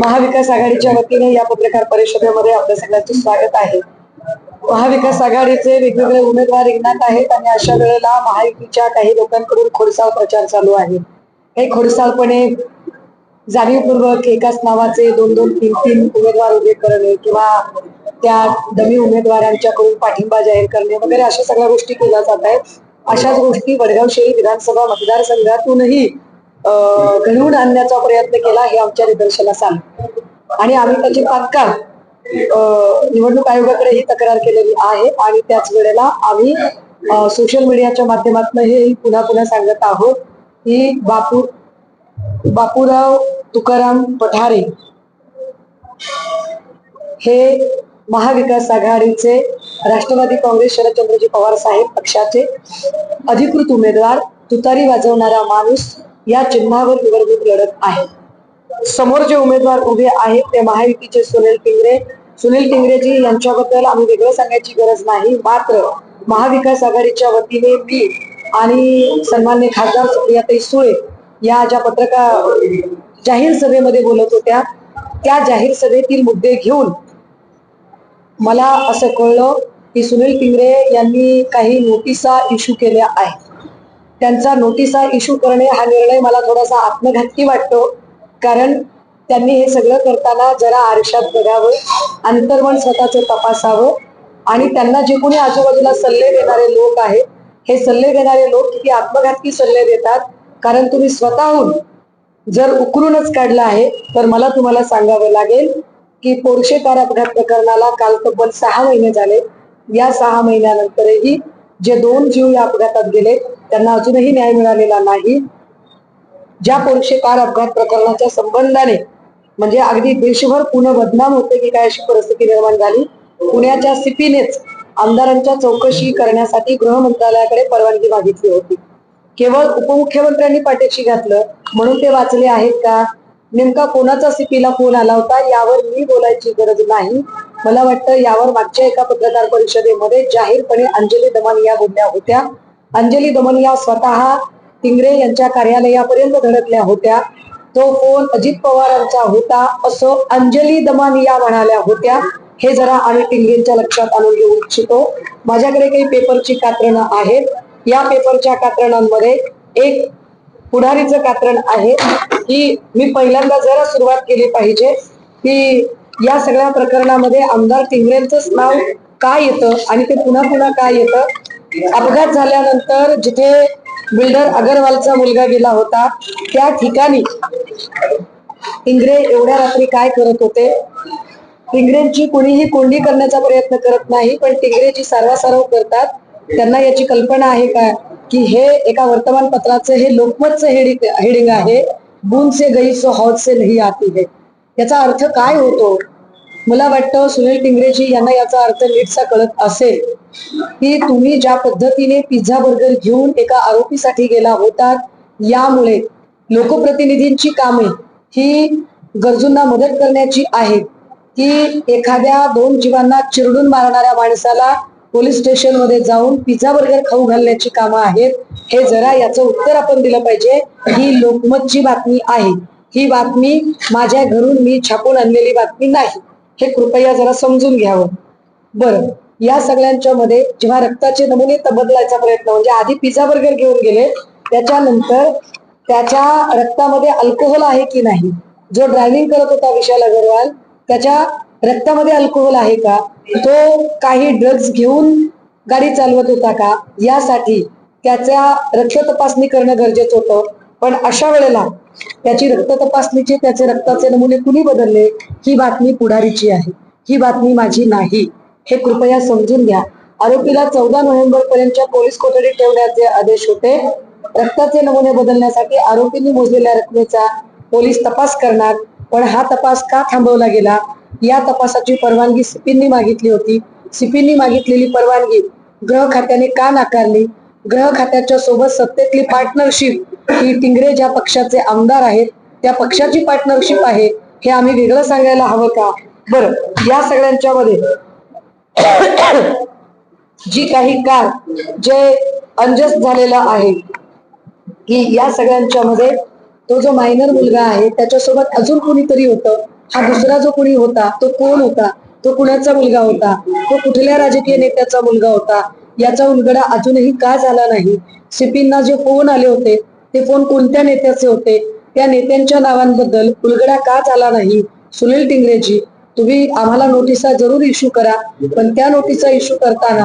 महाविकास आघाडीच्या वतीने या पत्रकार परिषदेमध्ये आपल्या सगळ्यांचं स्वागत आहे. महाविकास आघाडीचे वेगवेगळे उमेदवार रिंगणात आहेत आणि अशा वेळेला महायुतीच्या काही लोकांकडून खोडसाळ प्रचार चालू आहे. हे खोडसाळपणे जाणीवपूर्वक एकाच नावाचे दोन दोन तीन तीन उमेदवार उभे करणे किंवा त्या दमी उमेदवारांच्याकडून पाठिंबा जाहीर करणे वगैरे अशा सगळ्या गोष्टी केल्या जात आहेत. अशाच गोष्टी वडगाव शहरी विधानसभा मतदारसंघातूनही घडवून आणण्याचा प्रयत्न केला हे आमच्या निदर्शनास आलं. आणि आम्ही त्याची तात्काळ निवडणूक आयोगाकडे ही तक्रार केलेली आहे आणि त्याच वेळेला आम्ही सोशल मीडियाच्या माध्यमातून हे पुन्हा पुन्हा सांगत आहोत की बापू बापूराव तुकाराम पठारे हे महाविकास आघाडीचे राष्ट्रवादी काँग्रेस शरदचंद्रजी पवार साहेब पक्षाचे अधिकृत उमेदवार तुतारी वाजवणारा माणूस या चिन्हावर निवडणूक लढत आहे. समोर जे उमेदवार उभे आहेत ते महायुतीचे सुनील टिंगरे सुनील टिंगरेजी यांच्याबद्दल आम्ही वेगळं सांगायची गरज नाही. मात्र महाविकास आघाडीच्या वतीने मी आणि सन्मान्य खासदार सुप्रियाताई सुळे या ज्या पत्रकार जाहीर सभेमध्ये बोलत होत्या त्या जाहीर सभेतील मुद्दे घेऊन मला असं कळलं की सुनील टिंगरे यांनी काही नोटिसा इश्यू केल्या आहेत. त्यांचा नोटिसा इश्यू करणे हा निर्णय मला थोडासा आत्मघातकी वाटतो. कारण त्यांनी हे सगळं करताना जरा आरशात बघावं अंतर्मन स्वतःचं तपासावं आणि त्यांना जे कोणी आजूबाजूला सल्ले देणारे लोक आहेत हे सल्ले देणारे लोक किती आत्मघातकी सल्ले देतात. कारण तुम्ही स्वतःहून जर उकरूनच काढला आहे तर मला तुम्हाला सांगावं लागेल की पोरशे कार अपघात प्रकरणाला काल तब्बल सहा महिने झाले. या सहा महिन्यानंतरही जे दोन जीव या अपघातात गेले त्यांना अजूनही न्याय मिळालेला नाही. ज्या पोरशे कार अपघात प्रकरणाच्या संबंधाने म्हणजे अगदी देशभर पुणे बदनाम होते की काय अशी परिस्थिती निर्माण झाली पुण्याच्या सिपीनेच आमदारांच्या चौकशी करण्यासाठी गृह मंत्रालयाकडे परवानगी मागितली होती. केवळ उपमुख्यमंत्र्यांनी पाठीशी घातलं म्हणून ते वाचले आहेत का? नेमका कोणाचा सीपीला फोन आला होता? यावर मी बोलायची गरज नाही. मला वाटतं यावर मागच्या एका पत्रकार परिषदेमध्ये जाहीरपणे अंजली दमनिया बोलल्या होत्या. अंजली दमनिया स्वतः तिंगरे यांच्या कार्यालयापर्यंत धडकल्या होत्या. तो फोन अजित पवारांचा होता असं अंजली दमानिया म्हणाल्या होत्या. हे जरा आम्ही टिंगेंच्या लक्षात आणून घेऊ इच्छितो. माझ्याकडे काही पेपरची कात्रणं आहेत. या पेपरच्या कात्रणांमध्ये एक पुढारीचं कात्रण आहे. की मी पहिल्यांदा जरा सुरुवात केली पाहिजे की या सगळ्या प्रकरणामध्ये आमदार टिंगरेंचंच नाव का येतं आणि ते पुन्हा पुन्हा का येतं? अपघात झाल्यानंतर जिथे बिल्डर अगरवालचा मुलगा गेला होता त्या ठिकाणी टिंगरे एवढ्या रात्री काय करत होते? टिंगरेंची कुणीही कोंडी करण्याचा प्रयत्न करत नाही पण टिंगरे जी सारवासारव करतात. त्यांना याची कल्पना आहे का की हे एका वर्तमानपत्राचं हे लोकमतचं हेडिंग हेडिंग आहे बून से गई सो हौद से नाही आती है. याचा अर्थ काय होतो? मला वाटतं सुनील टिंगरेजी यांना याचा अर्थ नीटसा कळत असेल की तुम्ही ज्या पद्धतीने पिझ्झा बर्गर घेऊन एका आरोपीसाठी गेला होता यामुळे लोकप्रतिनिधींची कामे ही गरजूंना मदत करण्याची आहेत की एखाद्या दोन जीवांना चिरडून मारणाऱ्या माणसाला पोलीस स्टेशनमध्ये जाऊन पिझ्झा बर्गर खाऊ घालण्याची कामं आहेत. हे जरा याचं उत्तर आपण दिलं पाहिजे. ही लोकमतची बातमी आहे. ही बातमी माझ्या घरून मी छापून आणलेली बातमी नाही. हे कृपया जरा समजून घ्यावं. बरं या सगळ्यांच्या मध्ये जेव्हा रक्ताचे नमुने तबदलायचा बदलायचा प्रयत्न म्हणजे आधी पिझ्झा बर्गर घेऊन गेले त्याच्यानंतर त्याच्या रक्तामध्ये अल्कोहोल आहे की नाही? जो ड्रायव्हिंग करत होता विशाल अगरवाल त्याच्या रक्तामध्ये अल्कोहोल आहे का? तो काही ड्रग्ज घेऊन गाडी चालवत होता का? यासाठी त्याच्या रक्त तपासणी करणं गरजेचं होतं. पण अशा वेळेला त्याची रक्त तपासणीचे त्याचे रक्ताचे नमुने कुणी बदलले? ही बातमी पुढारीची आहे. ही बातमी माझी नाही. हे कृपया समजून घ्या. आरोपीला चौदा नोव्हेंबर पर्यंतच्या पोलीस कोठडीत ठेवण्याचे आदेश होते. रक्ताचे नमुने बदलण्यासाठी आरोपींनी मोजलेल्या रकमेचा पोलीस तपास करणार पण हा तपास का थांबवला गेला? या तपासाची परवानगी सिपींनी मागितली होती. सिपींनी मागितलेली परवानगी ग्रह खात्याने का नाकारली? ग्रह खात्याच्या सोबत सत्तेतली पार्टनरशिप ही टिंगरे ज्या पक्षाचे आमदार आहेत त्या पक्षाची पार्टनरशिप आहे हे आम्ही वेगळं सांगायला हवं का? बरं या सगळ्यांच्या मध्ये जी काही कार जे अंजस झालेलं आहे की या सगळ्यांच्या मध्ये तो जो मायनर मुलगा आहे त्याच्यासोबत अजून कोणीतरी होतं? हा दुसरा जो कोणी होता तो कोण होता? तो कुणाचा मुलगा होता? तो कुठल्या राजकीय नेत्याचा मुलगा होता? याचा उलगडा अजूनही का झाला नाही? सिपींना जे फोन आले होते ते फोन कोणत्या नेत्याचे होते? त्या नेत्यांच्या नावांबद्दल उलगडा का झाला नाही? सुनील टिंगरेजी तुम्ही आम्हाला नोटिसा जरूर इश्यू करा पण त्या नोटिसा इश्यू करताना